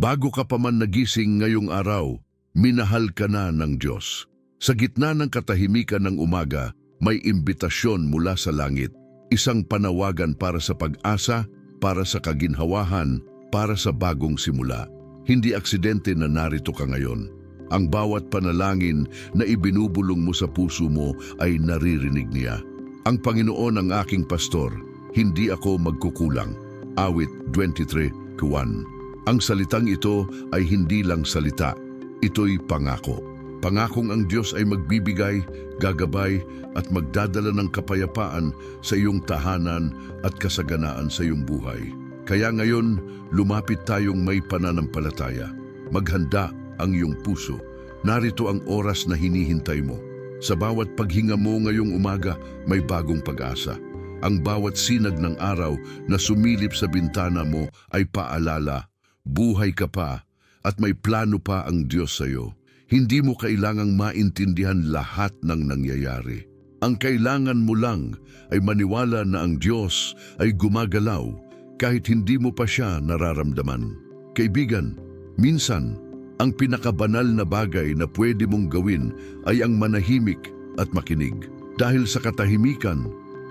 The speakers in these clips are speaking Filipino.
Bago ka pa man nagising ngayong araw, minahal ka na ng Diyos. Sa gitna ng katahimikan ng umaga, may imbitasyon mula sa langit. Isang panawagan para sa pag-asa, para sa kaginhawahan, para sa bagong simula. Hindi aksidente na narito ka ngayon. Ang bawat panalangin na ibinubulong mo sa puso mo ay naririnig niya. Ang Panginoon ang aking pastor, hindi ako magkukulang. Awit 23:1. Ang salitang ito ay hindi lang salita, ito'y pangako. Pangakong ang Diyos ay magbibigay, gagabay at magdadala ng kapayapaan sa iyong tahanan at kasaganaan sa iyong buhay. Kaya ngayon, lumapit tayong may pananampalataya. Maghanda ang iyong puso. Narito ang oras na hinihintay mo. Sa bawat paghinga mo ngayong umaga, may bagong pag-asa. Ang bawat sinag ng araw na sumilip sa bintana mo ay paalala, buhay ka pa at may plano pa ang Diyos sa iyo. Hindi mo kailangang maintindihan lahat ng nangyayari. Ang kailangan mo lang ay maniwala na ang Diyos ay gumagalaw kahit hindi mo pa siya nararamdaman. Kaibigan, minsan, ang pinakabanal na bagay na pwede mong gawin ay ang manahimik at makinig. Dahil sa katahimikan,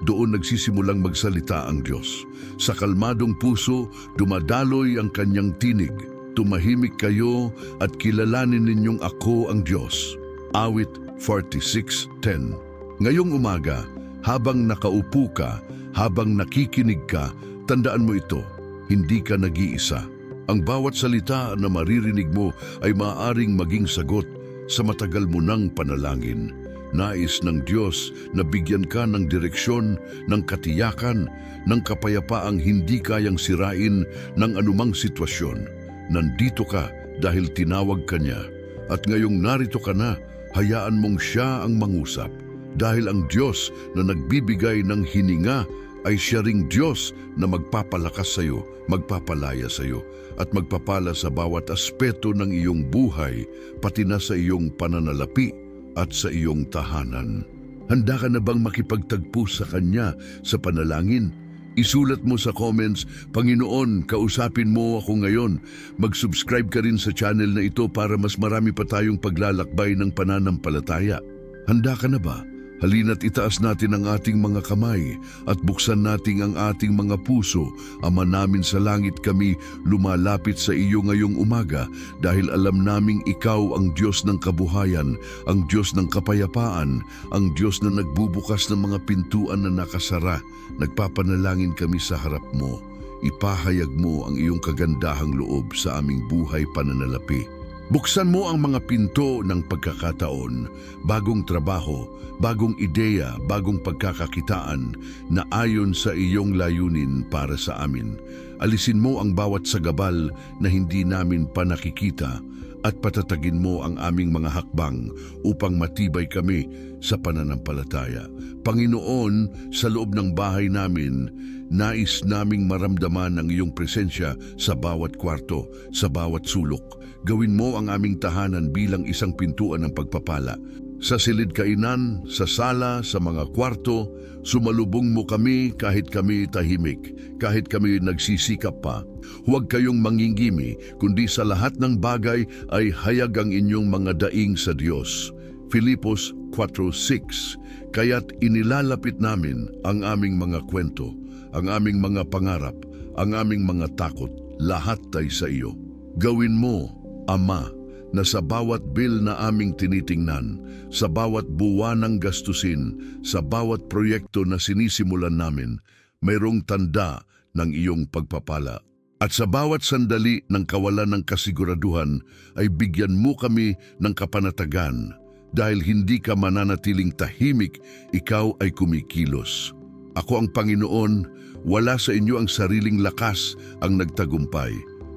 doon nagsisimulang magsalita ang Diyos. Sa kalmadong puso, dumadaloy ang kanyang tinig. Tumahimik kayo at kilalanin ninyong ako ang Diyos. Awit 46.10 Ngayong umaga, habang nakaupo ka, habang nakikinig ka, tandaan mo ito, hindi ka nag-iisa. Ang bawat salita na maririnig mo ay maaaring maging sagot sa matagal mo ng panalangin. Nais ng Diyos na bigyan ka ng direksyon, ng katiyakan, ng kapayapaang hindi kayang sirain ng anumang sitwasyon. Nandito ka dahil tinawag ka niya. At ngayong narito ka na, hayaan mong siya ang mangusap. Dahil ang Diyos na nagbibigay ng hininga ay siya ring Diyos na magpapalakas sa iyo, magpapalaya sa iyo, at magpapala sa bawat aspeto ng iyong buhay, pati na sa iyong pananalapi at sa iyong tahanan. Handa ka na bang makipagtagpo sa Kanya sa panalangin? Isulat mo sa comments, Panginoon, kausapin mo ako ngayon. Mag-subscribe ka rin sa channel na ito para mas marami pa tayong paglalakbay ng pananampalataya. Handa ka na ba? Halina't itaas natin ang ating mga kamay at buksan natin ang ating mga puso. Ama namin sa langit kami lumalapit sa iyo ngayong umaga dahil alam naming ikaw ang Diyos ng kabuhayan, ang Diyos ng kapayapaan, ang Diyos na nagbubukas ng mga pintuan na nakasara. Nagpapanalangin kami sa harap mo. Ipahayag mo ang iyong kagandahang loob sa aming buhay pananalapi. Buksan mo ang mga pinto ng pagkakataon, bagong trabaho, bagong ideya, bagong pagkakakitaan na ayon sa iyong layunin para sa amin. Alisin mo ang bawat sagabal na hindi namin pa nakikita at patatagin mo ang aming mga hakbang upang matibay kami sa pananampalataya. Panginoon, sa loob ng bahay namin, nais naming maramdaman ang iyong presensya sa bawat kwarto, sa bawat sulok. Gawin mo ang aming tahanan bilang isang pintuan ng pagpapala. Sa silid kainan, sa sala, sa mga kwarto, sumalubong mo kami kahit kami tahimik, kahit kami nagsisikap pa. Huwag kayong mangingimi, kundi sa lahat ng bagay ay hayag ang inyong mga daing sa Diyos. Filipos 4.6 Kaya't inilalapit namin ang aming mga kwento, ang aming mga pangarap, ang aming mga takot, lahat ay sa iyo. Gawin mo, Ama, na sa bawat bill na aming tinitingnan, sa bawat buwan ng gastusin, sa bawat proyekto na sinisimulan namin, mayroong tanda ng iyong pagpapala. At sa bawat sandali ng kawalan ng kasiguraduhan ay bigyan mo kami ng kapanatagan dahil hindi ka mananatiling tahimik, ikaw ay kumikilos. Ako ang Panginoon, wala sa inyo ang sariling lakas ang nagtagumpay.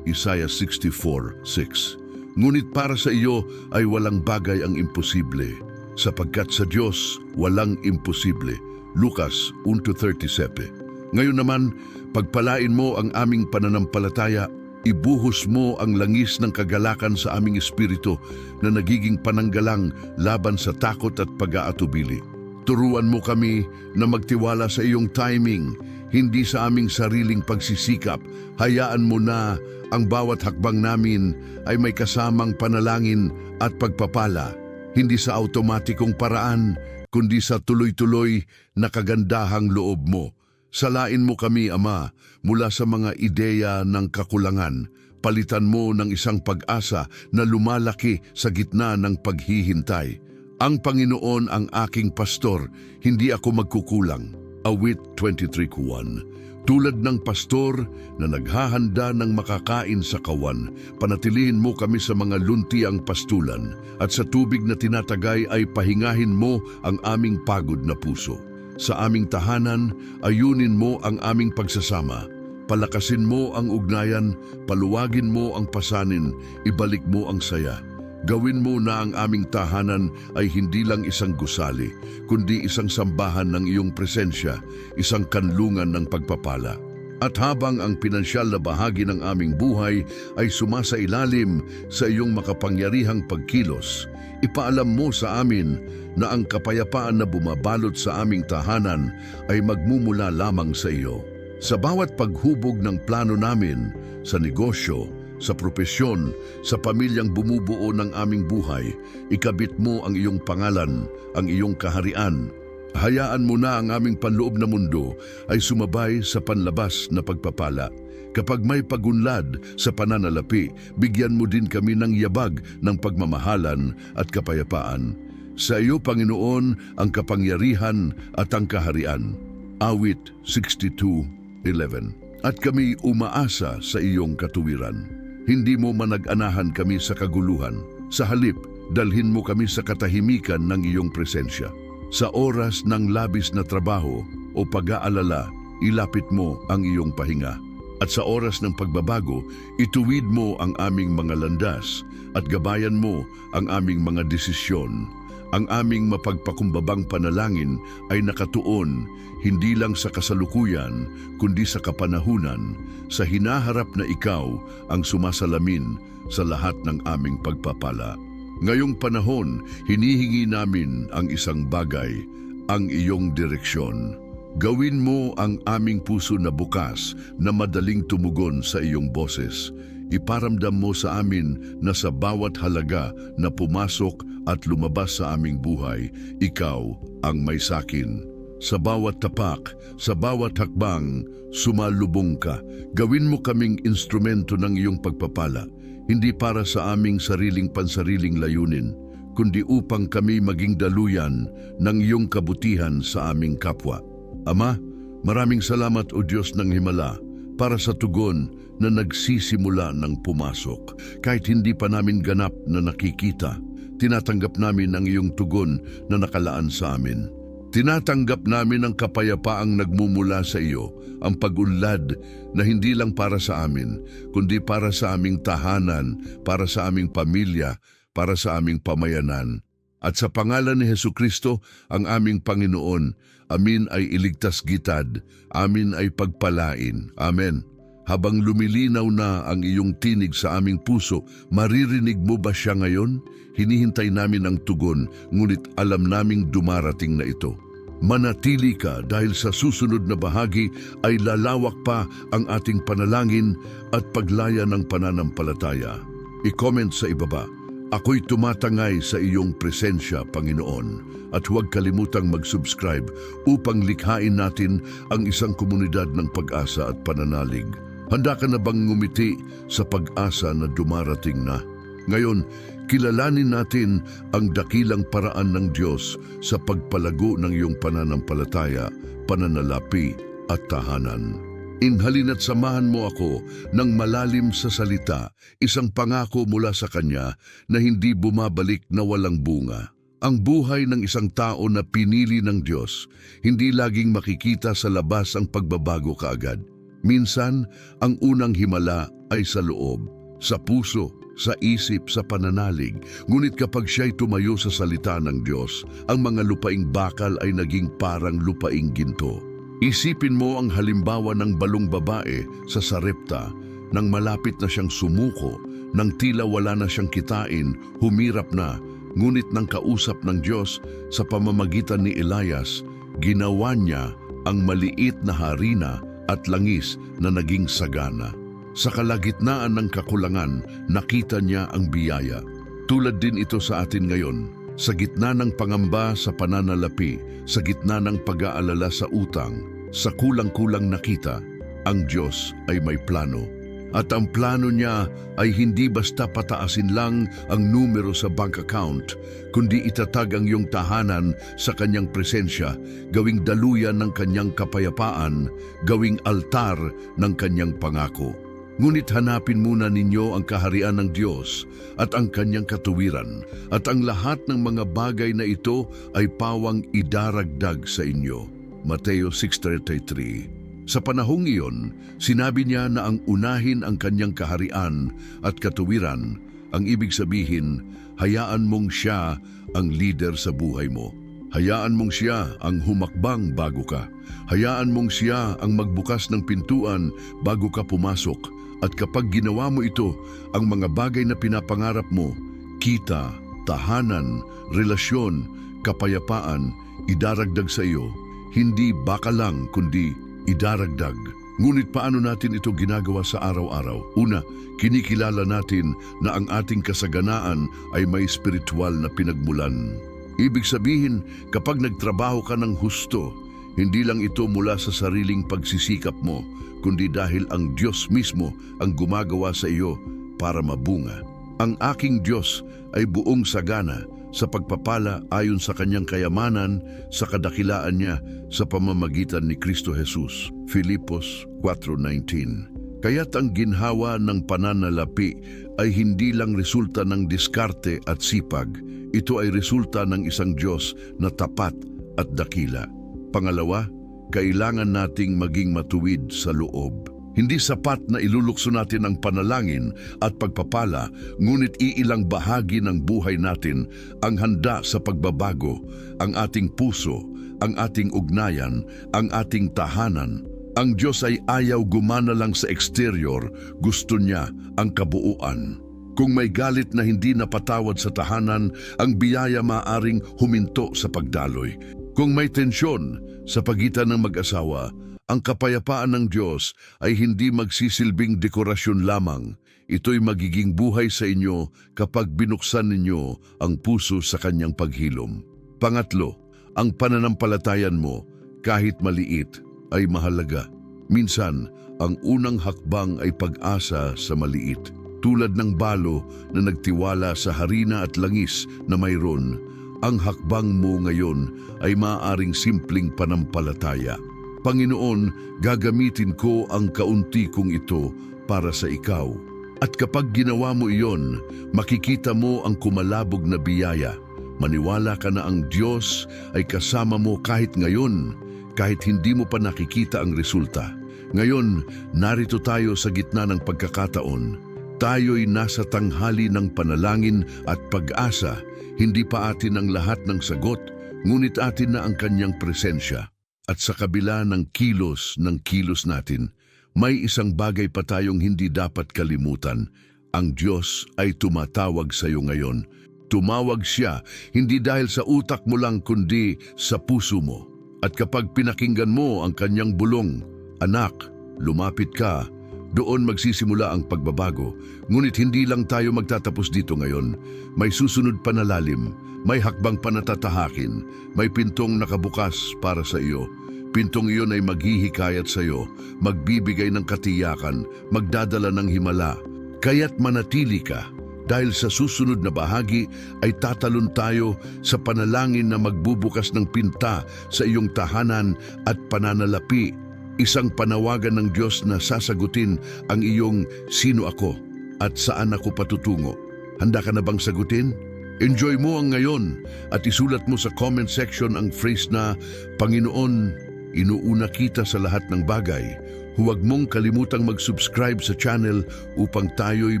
Isaiah 64:6. Ngunit para sa iyo ay walang bagay ang imposible, sapagkat sa Diyos walang imposible. Lucas 1.37 Ngayon naman, pagpalain mo ang aming pananampalataya, ibuhos mo ang langis ng kagalakan sa aming espiritu na nagiging pananggalang laban sa takot at pag-aatubili. Turuan mo kami na magtiwala sa iyong timing, hindi sa aming sariling pagsisikap. Hayaan mo na ang bawat hakbang namin ay may kasamang panalangin at pagpapala, hindi sa automatikong paraan, kundi sa tuloy-tuloy na kagandahang loob mo. Salain mo kami, Ama, mula sa mga ideya ng kakulangan. Palitan mo ng isang pag-asa na lumalaki sa gitna ng paghihintay. Ang Panginoon ang aking pastor, hindi ako magkukulang. Awit 23.1 Tulad ng pastor na naghahanda ng makakain sa kawan, panatilihin mo kami sa mga luntiang pastulan at sa tubig na tinatagay ay pahingahin mo ang aming pagod na puso. Sa aming tahanan, ayunin mo ang aming pagsasama. Palakasin mo ang ugnayan, paluwagin mo ang pasanin, ibalik mo ang saya. Gawin mo na ang aming tahanan ay hindi lang isang gusali, kundi isang sambahan ng iyong presensya, isang kanlungan ng pagpapala. At habang ang pinansyal na bahagi ng aming buhay ay sumasailalim sa iyong makapangyarihang pagkilos, ipaalam mo sa amin na ang kapayapaan na bumabalot sa aming tahanan ay magmumula lamang sa iyo. Sa bawat paghubog ng plano namin, sa negosyo, sa propesyon, sa pamilyang bumubuo ng aming buhay, ikabit mo ang iyong pangalan, ang iyong kaharian. Hayaan mo na ang aming panloob na mundo ay sumabay sa panlabas na pagpapala. Kapag may pagunlad sa pananalapi, bigyan mo din kami ng yabag ng pagmamahalan at kapayapaan. Sa iyo, Panginoon, ang kapangyarihan at ang kaharian. Awit 62.11 At kami umaasa sa iyong katuwiran. Hindi mo manag-anahan kami sa kaguluhan. Sa halip, dalhin mo kami sa katahimikan ng iyong presensya. Sa oras ng labis na trabaho o pag-aalala, ilapit mo ang iyong pahinga. At sa oras ng pagbabago, ituwid mo ang aming mga landas at gabayan mo ang aming mga desisyon. Ang aming mapagpakumbabang panalangin ay nakatuon hindi lang sa kasalukuyan, kundi sa kapanahunan, sa hinaharap na ikaw ang sumasalamin sa lahat ng aming pagpapala. Ngayong panahon, hinihingi namin ang isang bagay, ang iyong direksyon. Gawin mo ang aming puso na bukas na madaling tumugon sa iyong boses. Iparamdam mo sa amin na sa bawat halaga na pumasok at lumabas sa aming buhay, ikaw ang may sakin. Sa bawat tapak, sa bawat hakbang, sumalubong ka. Gawin mo kaming instrumento ng iyong pagpapala, hindi para sa aming sariling pansariling layunin, kundi upang kami maging daluyan ng iyong kabutihan sa aming kapwa. Ama, maraming salamat o Diyos ng Himala para sa tugon na nagsisimula ng pumasok. Kahit hindi pa namin ganap na nakikita, tinatanggap namin ang iyong tugon na nakalaan sa amin. Tinatanggap namin ang kapayapaang nagmumula sa iyo, ang pag-unlad na hindi lang para sa amin, kundi para sa aming tahanan, para sa aming pamilya, para sa aming pamayanan. At sa pangalan ni Heso Kristo, ang aming Panginoon, amin ay iligtas gitad, amin ay pagpalain. Amen. Habang lumilinaw na ang iyong tinig sa aming puso, maririnig mo ba siya ngayon? Hinihintay namin ang tugon, ngunit alam naming dumarating na ito. Manatili ka dahil sa susunod na bahagi ay lalawak pa ang ating panalangin at paglaya ng pananampalataya. I-comment sa ibaba, Ako'y tumatangay sa iyong presensya, Panginoon, at huwag kalimutang mag-subscribe upang likhain natin ang isang komunidad ng pag-asa at pananalig. Handa ka na bang ngumiti sa pag-asa na dumarating na? Ngayon, kilalanin natin ang dakilang paraan ng Diyos sa pagpalago ng iyong pananampalataya, pananalapi at tahanan. Inhalin at samahan mo ako ng malalim sa salita, isang pangako mula sa Kanya na hindi bumabalik na walang bunga. Ang buhay ng isang tao na pinili ng Diyos, hindi laging makikita sa labas ang pagbabago kaagad. Minsan, ang unang himala ay sa loob, sa puso, sa isip, sa pananalig. Ngunit kapag siya'y tumayo sa salita ng Diyos, ang mga lupaing bakal ay naging parang lupaing ginto. Isipin mo ang halimbawa ng balong babae sa Sarepta nang malapit na siyang sumuko, nang tila wala na siyang kitain, humirap na, ngunit nang kausap ng Diyos sa pamamagitan ni Elias, ginawa niya ang maliit na harina at langis na naging sagana. Sa kalagitnaan ng kakulangan, nakita niya ang biyaya. Tulad din ito sa atin ngayon. Sa gitna ng pangamba sa pananalapi, sa gitna ng pag-aalala sa utang, sa kulang-kulang nakita, ang Diyos ay may plano. At ang plano niya ay hindi basta pataasin lang ang numero sa bank account, kundi itatag ang iyong tahanan sa kanyang presensya, gawing daluyan ng kanyang kapayapaan, gawing altar ng kanyang pangako. Ngunit hanapin muna ninyo ang kaharian ng Diyos at ang kanyang katuwiran, at ang lahat ng mga bagay na ito ay pawang idaragdag sa inyo. Mateo 6.33 sa panahong iyon, sinabi niya na ang unahin ang kanyang kaharian at katuwiran, ang ibig sabihin, hayaan mong siya ang leader sa buhay mo. Hayaan mong siya ang humakbang bago ka. Hayaan mong siya ang magbukas ng pintuan bago ka pumasok. At kapag ginawa mo ito, ang mga bagay na pinapangarap mo, kita, tahanan, relasyon, kapayapaan, idaragdag sa iyo. Hindi baka lang kundi idaragdag. Ngunit paano natin ito ginagawa sa araw-araw? Una, kinikilala natin na ang ating kasaganaan ay may spiritual na pinagmulan. Ibig sabihin, kapag nagtrabaho ka ng husto, hindi lang ito mula sa sariling pagsisikap mo, kundi dahil ang Diyos mismo ang gumagawa sa iyo para mabunga. Ang aking Diyos ay buong sagana sa pagpapala ayon sa kanyang kayamanan sa kadakilaan niya sa pamamagitan ni Kristo Jesus. Filipos 4.19 Kaya't ang ginhawa ng pananalapi ay hindi lang resulta ng diskarte at sipag. Ito ay resulta ng isang Diyos na tapat at dakila. Pangalawa, kailangan nating maging matuwid sa loob. Hindi sapat na ilulukso natin ang panalangin at pagpapala, ngunit iilang bahagi ng buhay natin ang handa sa pagbabago, ang ating puso, ang ating ugnayan, ang ating tahanan. Ang Diyos ay ayaw gumana lang sa exterior, gusto niya ang kabuuan. Kung may galit na hindi napatawad sa tahanan, ang biyaya maaring huminto sa pagdaloy. Kung may tensyon sa pagitan ng mag-asawa, ang kapayapaan ng Diyos ay hindi magsisilbing dekorasyon lamang. Ito'y magiging buhay sa inyo kapag binuksan ninyo ang puso sa kanyang paghilom. Pangatlo, ang pananampalatayan mo, kahit maliit, ay mahalaga. Minsan, ang unang hakbang ay pag-asa sa maliit. Tulad ng balo na nagtiwala sa harina at langis na mayroon, ang hakbang mo ngayon ay maaaring simpleng panampalataya. Panginoon, gagamitin ko ang kaunti kong ito para sa ikaw. At kapag ginawa mo iyon, makikita mo ang kumalabog na biyaya. Maniwala ka na ang Diyos ay kasama mo kahit ngayon, kahit hindi mo pa nakikita ang resulta. Ngayon, narito tayo sa gitna ng pagkakataon. Tayo'y nasa tanghali ng panalangin at pag-asa. Hindi pa atin ang lahat ng sagot, ngunit atin na ang kanyang presensya. At sa kabila ng kilos ng kilos natin, may isang bagay pa tayong hindi dapat kalimutan. Ang Diyos ay tumatawag sa iyo ngayon. Tumawag siya hindi dahil sa utak mo lang kundi sa puso mo. At kapag pinakinggan mo ang kanyang bulong, Anak, lumapit ka, doon magsisimula ang pagbabago. Ngunit hindi lang tayo magtatapos dito ngayon. May susunod pa na lalim, may hakbang panatatahakin, may pintong nakabukas para sa iyo. Pintong iyon ay maghihikayat sa iyo, magbibigay ng katiyakan, magdadala ng himala. Kaya't manatili ka dahil sa susunod na bahagi ay tatalon tayo sa panalangin na magbubukas ng pinta sa iyong tahanan at pananalapi Isang panawagan ng Diyos na sasagutin ang iyong sino ako at saan ako patutungo. Handa ka na bang sagutin? Enjoy mo ang ngayon at isulat mo sa comment section ang phrase na Panginoon, inuuna kita sa lahat ng bagay. Huwag mong kalimutang mag-subscribe sa channel upang tayo'y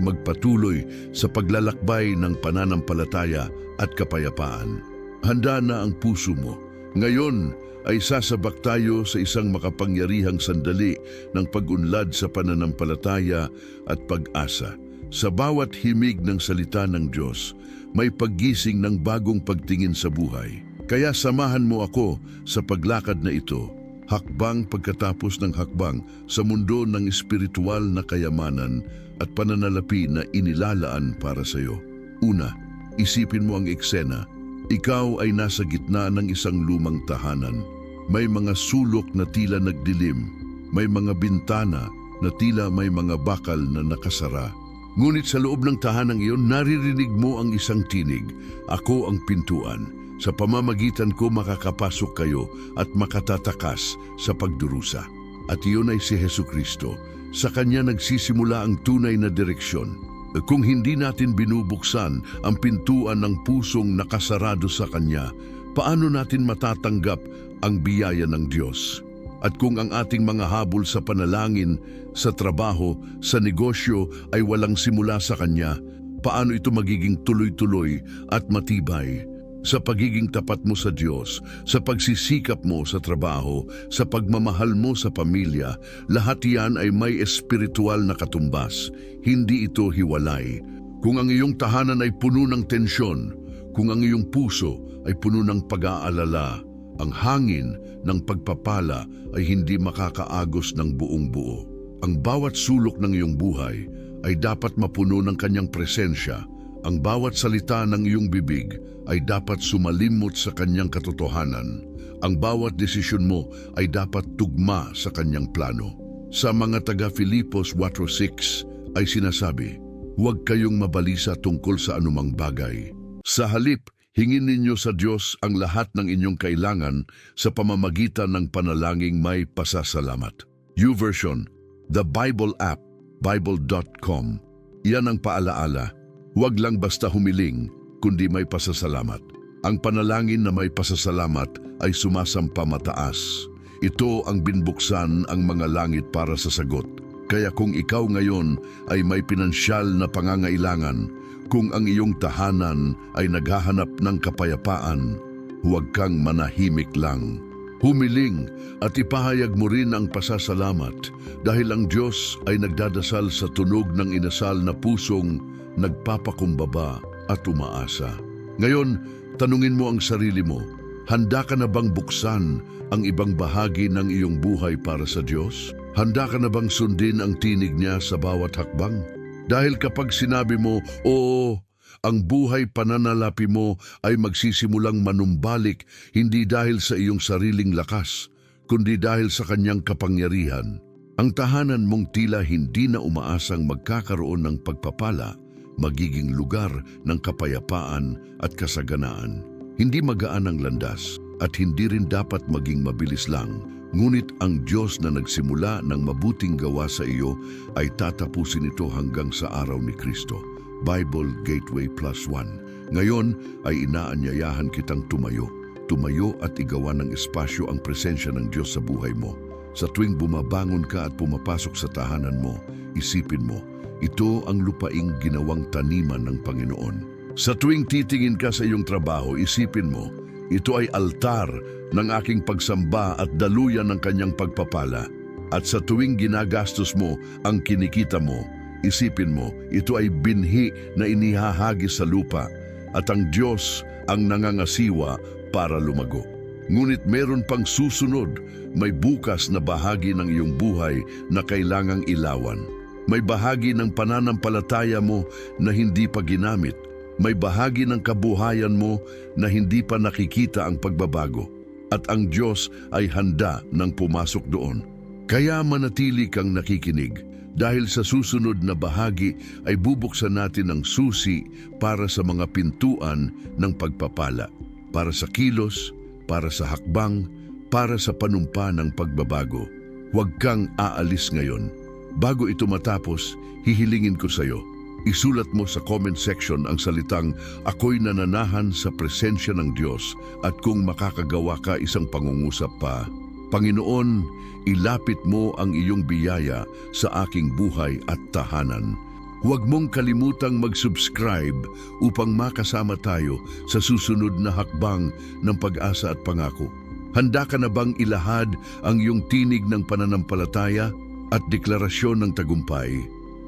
magpatuloy sa paglalakbay ng pananampalataya at kapayapaan. Handa na ang puso mo. Ngayon, ay sasabak tayo sa isang makapangyarihang sandali ng pag-unlad sa pananampalataya at pag-asa. Sa bawat himig ng salita ng Diyos, may paggising ng bagong pagtingin sa buhay. Kaya samahan mo ako sa paglakad na ito. Hakbang pagkatapos ng hakbang sa mundo ng espiritual na kayamanan at pananalapi na inilalaan para sa iyo. Una, isipin mo ang eksena. Ikaw ay nasa gitna ng isang lumang tahanan. May mga sulok na tila nagdilim. May mga bintana na tila may mga bakal na nakasara. Ngunit sa loob ng tahanang iyon, naririnig mo ang isang tinig. Ako ang pintuan. Sa pamamagitan ko makakapasok kayo at makatatakas sa pagdurusa. At iyon ay si Heso Kristo. Sa Kanya nagsisimula ang tunay na direksyon. Kung hindi natin binubuksan ang pintuan ng pusong nakasarado sa Kanya, paano natin matatanggap ang biyaya ng Diyos? At kung ang ating mga habol sa panalangin, sa trabaho, sa negosyo ay walang simula sa Kanya, paano ito magiging tuloy-tuloy at matibay? Sa pagiging tapat mo sa Diyos, sa pagsisikap mo sa trabaho, sa pagmamahal mo sa pamilya, lahat yan ay may espiritual na katumbas. Hindi ito hiwalay. Kung ang iyong tahanan ay puno ng tensyon, kung ang iyong puso ay puno ng pag-aalala, ang hangin ng pagpapala ay hindi makakaagos ng buong buo. Ang bawat sulok ng iyong buhay ay dapat mapuno ng kanyang presensya. Ang bawat salita ng iyong bibig ay dapat sumalimot sa kanyang katotohanan. Ang bawat desisyon mo ay dapat tugma sa kanyang plano. Sa mga taga Filipos 4.6 ay sinasabi, Huwag kayong mabalisa tungkol sa anumang bagay. Sa halip, hingin ninyo sa Diyos ang lahat ng inyong kailangan sa pamamagitan ng panalangin may pasasalamat. YouVersion, the Bible app, bible.com. Yan ang paalaala. Huwag lang basta humiling, kundi may pasasalamat. Ang panalangin na may pasasalamat ay sumasampa mataas. Ito ang binbuksan ang mga langit para sa sagot. Kaya kung ikaw ngayon ay may pinansyal na pangangailangan, kung ang iyong tahanan ay naghahanap ng kapayapaan, huwag kang manahimik lang. Humiling at ipahayag mo rin ang pasasalamat dahil ang Diyos ay nagdadasal sa tunog ng inasal na pusong nagpapakumbaba at umaasa. Ngayon, tanungin mo ang sarili mo, handa ka na bang buksan ang ibang bahagi ng iyong buhay para sa Diyos? Handa ka na bang sundin ang tinig niya sa bawat hakbang? Dahil kapag sinabi mo, Oo, ang buhay pananalapi mo ay magsisimulang manumbalik hindi dahil sa iyong sariling lakas, kundi dahil sa kanyang kapangyarihan. Ang tahanan mong tila hindi na umaasang magkakaroon ng pagpapala, magiging lugar ng kapayapaan at kasaganaan. Hindi magaan ang landas at hindi rin dapat maging mabilis lang. Ngunit ang Diyos na nagsimula ng mabuting gawa sa iyo ay tatapusin ito hanggang sa araw ni Kristo. Bible Gateway Plus One. Ngayon ay inaanyayahan kitang tumayo. Tumayo at igawa ng espasyo ang presensya ng Diyos sa buhay mo. Sa tuwing bumabangon ka at pumapasok sa tahanan mo, isipin mo, ito ang lupaing ginawang taniman ng Panginoon. Sa tuwing titingin ka sa iyong trabaho, isipin mo, ito ay altar ng aking pagsamba at daluyan ng kanyang pagpapala. At sa tuwing ginagastos mo ang kinikita mo, isipin mo, ito ay binhi na inihahagi sa lupa at ang Diyos ang nangangasiwa para lumago. Ngunit meron pang susunod, may bukas na bahagi ng iyong buhay na kailangang ilawan. May bahagi ng pananampalataya mo na hindi pa ginamit. May bahagi ng kabuhayan mo na hindi pa nakikita ang pagbabago. At ang Diyos ay handa ng pumasok doon. Kaya manatili kang nakikinig dahil sa susunod na bahagi ay bubuksan natin ang susi para sa mga pintuan ng pagpapala, para sa kilos, para sa hakbang, para sa panumpa ng pagbabago. Huwag kang aalis ngayon. Bago ito matapos, hihilingin ko sa iyo. Isulat mo sa comment section ang salitang ako'y nananahan sa presensya ng Diyos at kung makakagawa ka isang pangungusap pa, Panginoon, ilapit mo ang iyong biyaya sa aking buhay at tahanan. Huwag mong kalimutang mag-subscribe upang makasama tayo sa susunod na hakbang ng pag-asa at pangako. Handa ka na bang ilahad ang iyong tinig ng pananampalataya at deklarasyon ng tagumpay?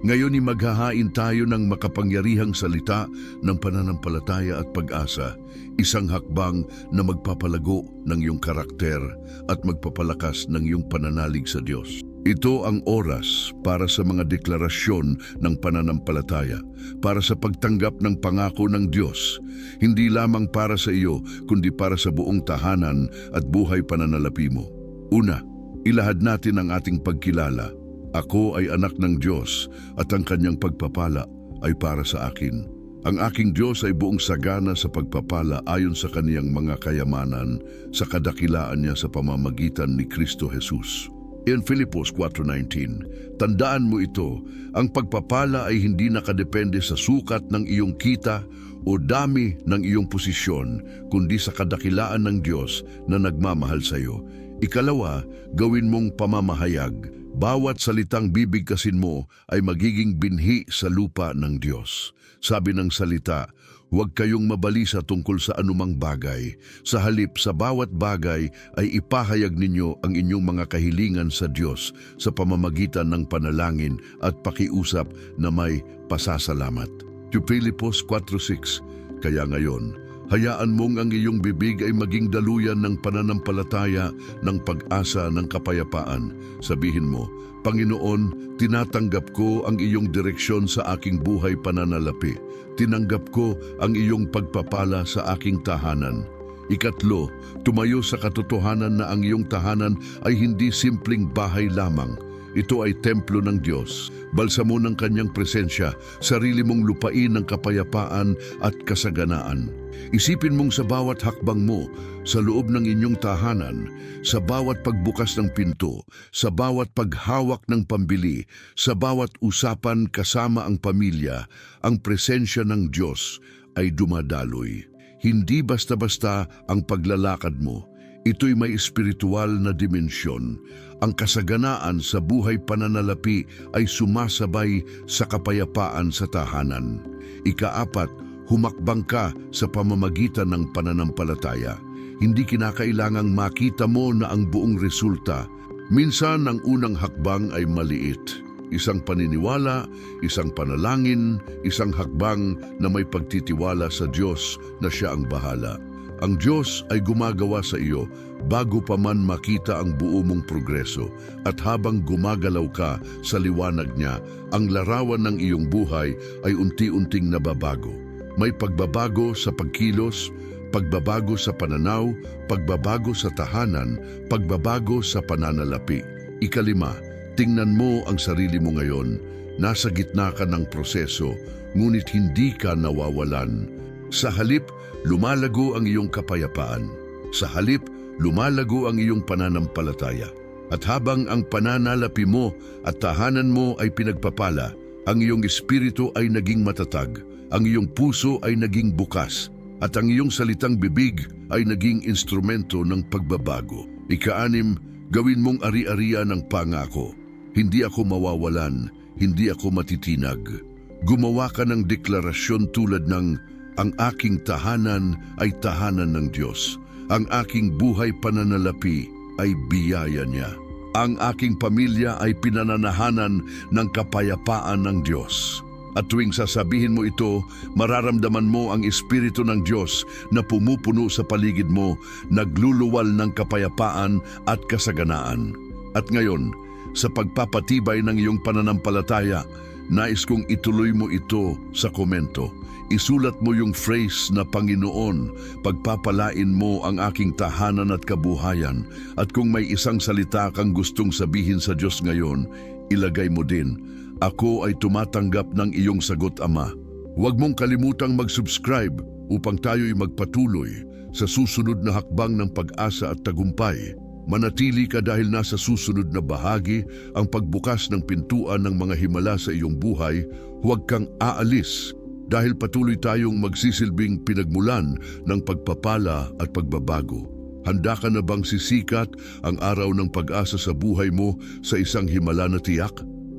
Ngayon ay maghahain tayo ng makapangyarihang salita ng pananampalataya at pag-asa, isang hakbang na magpapalago ng iyong karakter at magpapalakas ng iyong pananalig sa Diyos. Ito ang oras para sa mga deklarasyon ng pananampalataya, para sa pagtanggap ng pangako ng Diyos, hindi lamang para sa iyo, kundi para sa buong tahanan at buhay pananalapi mo. Una, ilahad natin ang ating pagkilala. Ako ay anak ng Diyos at ang kanyang pagpapala ay para sa akin. Ang aking Diyos ay buong sagana sa pagpapala ayon sa kaniyang mga kayamanan sa kadakilaan niya sa pamamagitan ni Kristo Jesus. In Filipos 4.19, tandaan mo ito, ang pagpapala ay hindi nakadepende sa sukat ng iyong kita o dami ng iyong posisyon, kundi sa kadakilaan ng Diyos na nagmamahal sa iyo. Ikalawa, gawin mong pamamahayag. Bawat salitang bibigkasin mo ay magiging binhi sa lupa ng Diyos. Sabi ng salita, huwag kayong mabalisa tungkol sa anumang bagay. Sa halip sa bawat bagay ay ipahayag ninyo ang inyong mga kahilingan sa Diyos sa pamamagitan ng panalangin at pakiusap na may pasasalamat. To Filipos 4.6 Kaya ngayon, hayaan mong ang iyong bibig ay maging daluyan ng pananampalataya, ng pag-asa, ng kapayapaan. Sabihin mo, Panginoon, tinatanggap ko ang iyong direksyon sa aking buhay pananalapi. Tinanggap ko ang iyong pagpapala sa aking tahanan. Ikatlo, tumayo sa katotohanan na ang iyong tahanan ay hindi simpleng bahay lamang. Ito ay templo ng Diyos. Balsamo ng kanyang presensya, sarili mong lupain ng kapayapaan at kasaganaan. Isipin mong sa bawat hakbang mo, sa loob ng inyong tahanan, sa bawat pagbukas ng pinto, sa bawat paghawak ng pambili, sa bawat usapan kasama ang pamilya, ang presensya ng Diyos ay dumadaloy. Hindi basta-basta ang paglalakad mo. Ito'y may espiritual na dimensyon. Ang kasaganaan sa buhay pananalapi ay sumasabay sa kapayapaan sa tahanan. Ikaapat, humakbang ka sa pamamagitan ng pananampalataya. Hindi kinakailangang makita mo na ang buong resulta. Minsan ang unang hakbang ay maliit. Isang paniniwala, isang panalangin, isang hakbang na may pagtitiwala sa Diyos na siya ang bahala. Ang Diyos ay gumagawa sa iyo bago pa man makita ang buo mong progreso at habang gumagalaw ka sa liwanag niya, ang larawan ng iyong buhay ay unti-unting nababago. May pagbabago sa pagkilos, pagbabago sa pananaw, pagbabago sa tahanan, pagbabago sa pananalapi. Ikalima, tingnan mo ang sarili mo ngayon. Nasa gitna ka ng proseso, ngunit hindi ka nawawalan. Sa halip, lumalago ang iyong kapayapaan. Sa halip, lumalago ang iyong pananampalataya. At habang ang pananalapi mo at tahanan mo ay pinagpapala, ang iyong espiritu ay naging matatag, ang iyong puso ay naging bukas, at ang iyong salitang bibig ay naging instrumento ng pagbabago. Ikaanim, gawin mong ari-arian ng pangako. Hindi ako mawawalan, hindi ako matitinag. Gumawa ka ng deklarasyon tulad ng ang aking tahanan ay tahanan ng Diyos. Ang aking buhay pananalapi ay biyaya niya. Ang aking pamilya ay pinananahanan ng kapayapaan ng Diyos. At tuwing sasabihin mo ito, mararamdaman mo ang Espiritu ng Diyos na pumupuno sa paligid mo, nagluluwal ng kapayapaan at kasaganaan. At ngayon, sa pagpapatibay ng iyong pananampalataya, nais kong ituloy mo ito sa komento. Isulat mo yung phrase na Panginoon, pagpapalain mo ang aking tahanan at kabuhayan. At kung may isang salita kang gustong sabihin sa Diyos ngayon, ilagay mo din, Ako ay tumatanggap ng iyong sagot, Ama. Huwag mong kalimutang mag-subscribe upang tayo'y magpatuloy sa susunod na hakbang ng pag-asa at tagumpay. Manatili ka dahil nasa susunod na bahagi ang pagbukas ng pintuan ng mga himala sa iyong buhay, huwag kang aalis dahil patuloy tayong magsisilbing pinagmulan ng pagpapala at pagbabago. Handa ka na bang sisikat ang araw ng pag-asa sa buhay mo sa isang himala na tiyak?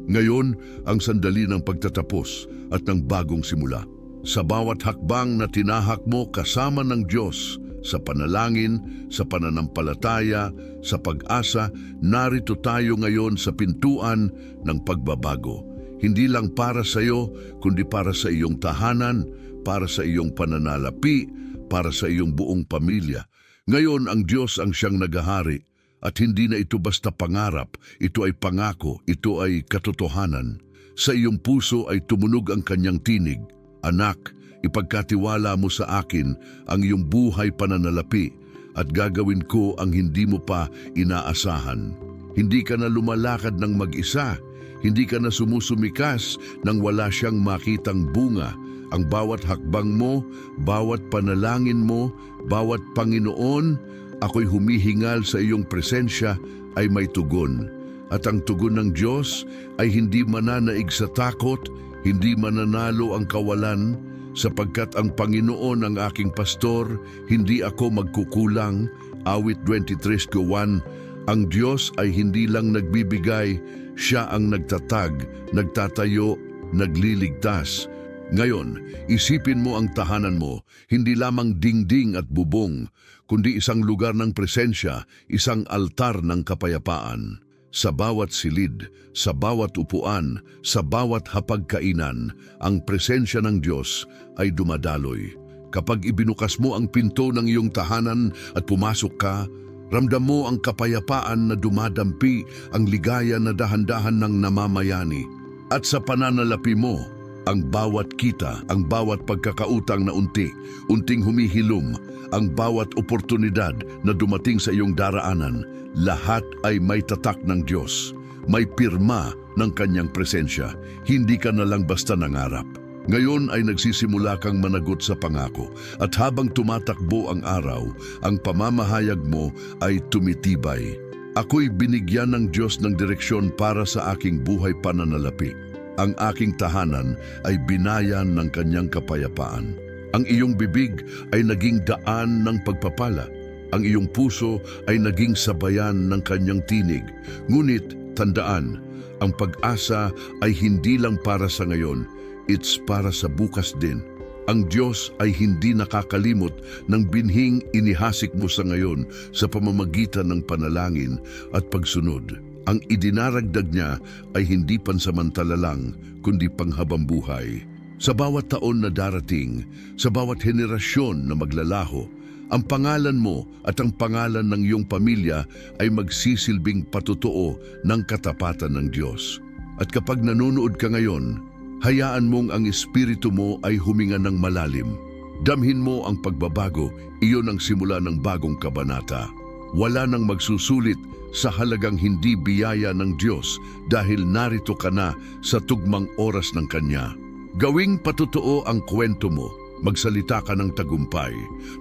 Ngayon, ang sandali ng pagtatapos at ng bagong simula. Sa bawat hakbang na tinahak mo kasama ng Diyos, sa panalangin, sa pananampalataya, sa pag-asa, narito tayo ngayon sa pintuan ng pagbabago. Hindi lang para sa iyo, kundi para sa iyong tahanan, para sa iyong pananalapi, para sa iyong buong pamilya. Ngayon ang Diyos ang siyang nagahari at hindi na ito basta pangarap, ito ay pangako, ito ay katotohanan. Sa iyong puso ay tumunog ang kanyang tinig. Anak, ipagkatiwala mo sa akin ang iyong buhay pananalapi at gagawin ko ang hindi mo pa inaasahan. Hindi ka na lumalakad ng mag-isa, hindi ka na sumusumikas nang wala siyang makitang bunga. Ang bawat hakbang mo, bawat panalangin mo, bawat Panginoon, ako'y humihingal sa iyong presensya ay may tugon. At ang tugon ng Diyos ay hindi mananaig sa takot, hindi mananalo ang kawalan, sapagkat ang Panginoon ang aking pastor, hindi ako magkukulang. Awit 23.1 Ang Diyos ay hindi lang nagbibigay, siya ang nagtatag, nagtatayo, nagliligtas. Ngayon, isipin mo ang tahanan mo, hindi lamang dingding at bubong, kundi isang lugar ng presensya, isang altar ng kapayapaan. Sa bawat silid, sa bawat upuan, sa bawat hapagkainan, ang presensya ng Diyos ay dumadaloy. Kapag ibinukas mo ang pinto ng iyong tahanan at pumasok ka, ramdam mo ang kapayapaan na dumadampi, ang ligaya na dahan-dahan ng namamayani. At sa pananalapi mo, ang bawat kita, ang bawat pagkakautang na unti, unting humihilom, ang bawat oportunidad na dumating sa iyong daraanan, lahat ay may tatak ng Diyos. May pirma ng kanyang presensya. Hindi ka na lang basta nangarap. Ngayon ay nagsisimula kang managot sa pangako at habang tumatakbo ang araw, ang pamamahayag mo ay tumitibay. Ako'y binigyan ng Diyos ng direksyon para sa aking buhay pananalapi. Ang aking tahanan ay binayan ng kanyang kapayapaan. Ang iyong bibig ay naging daan ng pagpapala. Ang iyong puso ay naging sabayan ng kanyang tinig. Ngunit, tandaan, ang pag-asa ay hindi lang para sa ngayon, it's para sa bukas din. Ang Diyos ay hindi nakakalimot ng binhing inihasik mo sa ngayon sa pamamagitan ng panalangin at pagsunod. Ang idinaragdag niya ay hindi pansamantala lang, kundi panghabang buhay. Sa bawat taon na darating, sa bawat henerasyon na maglalaho, ang pangalan mo at ang pangalan ng iyong pamilya ay magsisilbing patutuo ng katapatan ng Diyos. At kapag nanonood ka ngayon, hayaan mong ang espiritu mo ay huminga ng malalim. Damhin mo ang pagbabago, iyon ang simula ng bagong kabanata. Wala nang magsusulit sa halagang hindi biyaya ng Diyos dahil narito ka na sa tugmang oras ng Kanya. Gawing patutuo ang kwento mo. Magsalita ka ng tagumpay.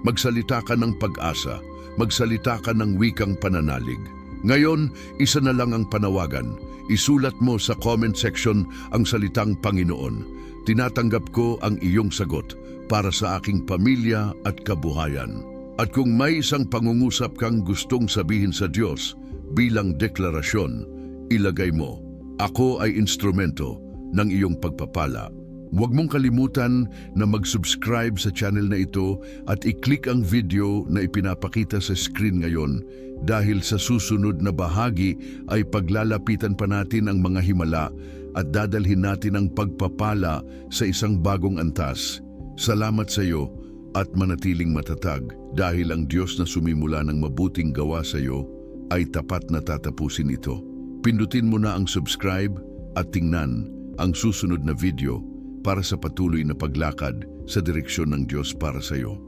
Magsalita ka ng pag-asa. Magsalita ka ng wikang pananalig. Ngayon, isa na lang ang panawagan. Isulat mo sa comment section ang salitang Panginoon. Tinatanggap ko ang iyong sagot para sa aking pamilya at kabuhayan. At kung may isang pangungusap kang gustong sabihin sa Diyos bilang deklarasyon, ilagay mo, Ako ay instrumento ng iyong pagpapala. Huwag mong kalimutan na mag-subscribe sa channel na ito at i-click ang video na ipinapakita sa screen ngayon dahil sa susunod na bahagi ay paglalapitan pa natin ang mga himala at dadalhin natin ang pagpapala sa isang bagong antas. Salamat sa iyo at manatiling matatag dahil ang Diyos na sumimula ng mabuting gawa sa iyo ay tapat na tatapusin ito. Pindutin mo na ang subscribe at tingnan ang susunod na video para sa patuloy na paglakad sa direksyon ng Diyos para sa iyo.